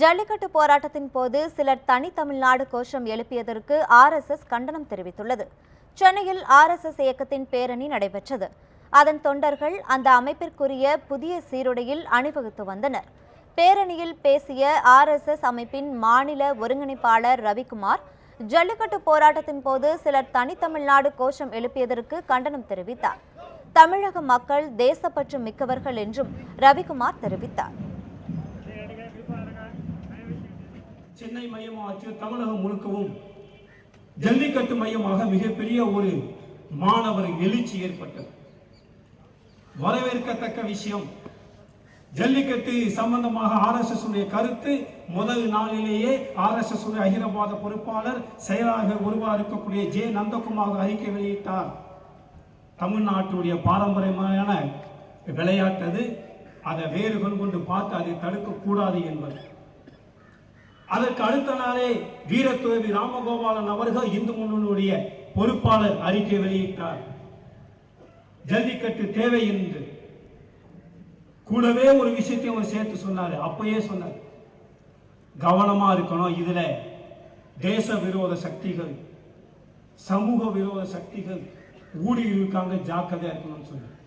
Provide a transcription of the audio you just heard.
ஜல்லிக்கட்டு போராட்டத்தின் போது சிலர் தனித்தமிழ்நாடு கோஷம் எழுப்பியதற்கு ஆர்எஸ்எஸ் கண்டனம் தெரிவித்துள்ளது. சென்னையில் ஆர்எஸ்எஸ் இயக்கத்தின் பேரணி நடைபெற்றது. அதன் தொண்டர்கள் அந்த அமைப்பிற்குரிய புதிய சீருடையில் அணிவகுத்து வந்தனர். பேரணியில் பேசிய ஆர்எஸ்எஸ் அமைப்பின் மாநில ஒருங்கிணைப்பாளர் ரவிக்குமார் ஜல்லிக்கட்டு போராட்டத்தின் போது சிலர் தனித்தமிழ்நாடு கோஷம் எழுப்பியதற்கு கண்டனம் தெரிவித்தார். தமிழக மக்கள் தேசப்பற்று மிக்கவர்கள் என்றும் ரவிக்குமார் தெரிவித்தார். சென்னை மையமாச்சு தமிழகம் முழுக்கவும் ஜல்லிக்கட்டு மையமாக மிகப்பெரிய ஒரு மாணவர் எழுச்சி ஏற்பட்டது. வரவேற்கத்தக்க விஷயம் ஜல்லிக்கட்டு சம்பந்தமாக ஆர்எஸ்எஸ் உடைய கருத்து முதல் நாளிலேயே ஆர்எஸ்எஸ் உடைய அகிலவாத பொறுப்பாளர் செயலாக ஒருவராக இருக்கக்கூடிய ஜே. நந்தகுமார் அறிக்கை வெளியிட்டார். தமிழ்நாட்டுடைய பாரம்பரியமான விளையாட்டு அது அதை வேறு கொண்டு பார்த்து அதை தடுக்கக்கூடாது என்பது. அதற்கு அடுத்த நாளே வீரத்துறவி ராமகோபாலன் அவர்கள் இந்து முன்னணியுடைய பொறுப்பாளர் அறிக்கை வெளியிட்டார். ஜல்லிக்கட்டு தேவை என்று. கூடவே ஒரு விஷயத்தை அவர் சேர்த்து சொன்னார். அப்பயே சொன்னார். கவனமா இருக்கணும். இதுல தேச விரோத சக்திகள் சமூக விரோத சக்திகள் ஊடி இருக்காங்க ஜாக்கிரதையா இருக்கணும்னு சொன்னார்.